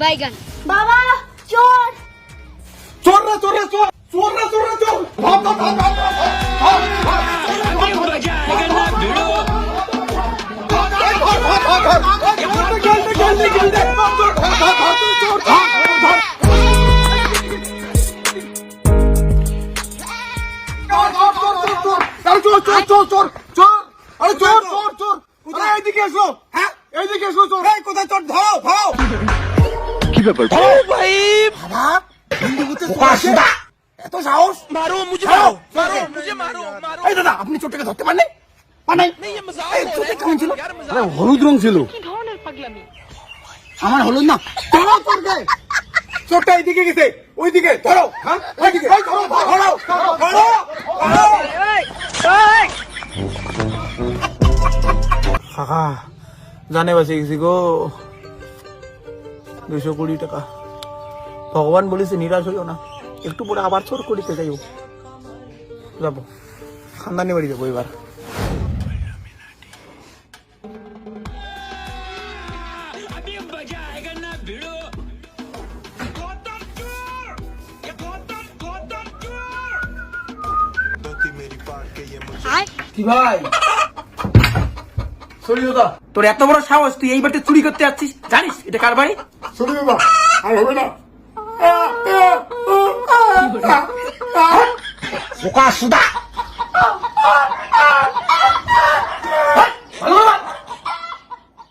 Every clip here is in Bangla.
বাইগান বাবা চোর চোর রে চোর রে চোর চোর রে চোর রে চোর ভাগ ভাগ ভাগ ভাগ ভাগ, ভাগ, ভাগ, ভাগ, ভাগ, ভাগ, ভাগ, খেলতে, খেলতে, খেলতে, খেলতে, চোর, ভাগ, ভাগ, ভাগ, চোর, ভাগ, ভাগ। চোর, চোর, চোর, চোর, চোর, চোর, চোর, আরে চোর, চোর, চোর, আরে এইদিকে এসো, হ্যাঁ, এইদিকে এসো, চোর। এই, কোথায় চোর? ধরো, ধরো। ভাই বাবা হিন্দুতে সোনা এত মারো মুঝে মারো মারো মুঝে মারো মারো। এই দাদা আপনি ছোটটাকে ধরতে মানে হলুদ রং ছিল। আমার হলুদ না ধরো তোর গায়ে ছোটটা এইদিকে গেছে ওইদিকে ধরো হ্যাঁ? ওইদিকে ধরো ধরো ধরো ধরো জানে বাসে গেছি গো। দুইশো কুড়ি টাকা। ভগবান বলেছে নিরাশ হইও না। একটু পরে আবার চোর করিতে যাইব যাব। খানদানি বাড়ি যাব এবার। ভাই? তোর এত বড় সাহস তুই এই বাড়িতে চুরি করতে যাচ্ছিস? জানিস এটা কার বাড়ি? শুনি বাবা আর হবে না। বোকা সুদা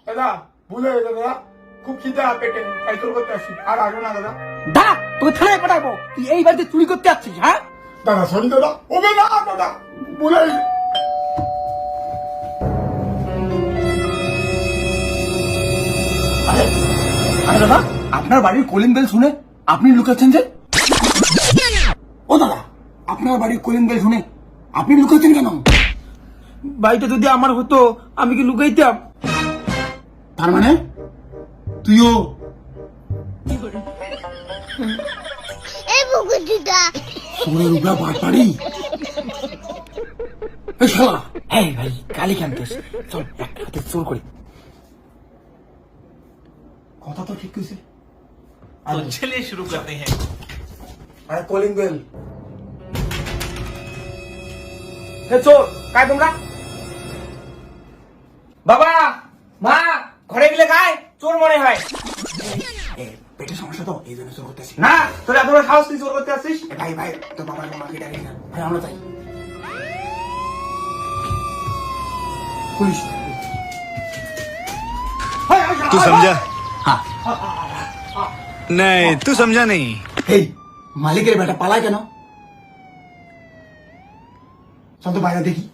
দাদা ভুলে গেছে দাদা। খুব খিদে পেটে করতে আসি। আর না দাদা। দাঁড়া তোকে থানায় পাঠাবো। তুই এই বাড়িতে চুরি করতে যাচ্ছিস হ্যাঁ? দাদা সরি দাদা। না দাদা। ভুলে গেছে। আরে দাদা আপনার বাড়ির কলিং বেল শুনে আপনি লুকাচ্ছেন যে? ও দাদা আপনার বাড়ির কলিং বেল শুনে আপনি লুকাচ্ছেন কেন? বাড়িটা যদি আমার হতো আমি কি লুকাইতাম? তার মানে? তুইও? তোরের উপরে বাড়ি এই শালা। এই ভাই কালি কান্তিস চল চোর করি। কথা তো ঠিক কইছে तो चलिए शुरू करते हैं আরে কলিং বেল হে চোর কায় তোমরা বাবা মা ঘরে গেলে খায় চোর মনে হয় এ, পেটের সমস্যা তো এই জন্য চোর করতেছি না তোর এত বড় সাহস তুই চোর করতে আসছিস এ, ভাই ভাই তোর বাবার মাকে ডাকি না ভাই আমরা তাই পুলিশ तू समझा नहीं तू समझा नहीं এই মালিকের বেটা পালায় কেন চল তো বাইরে দেখি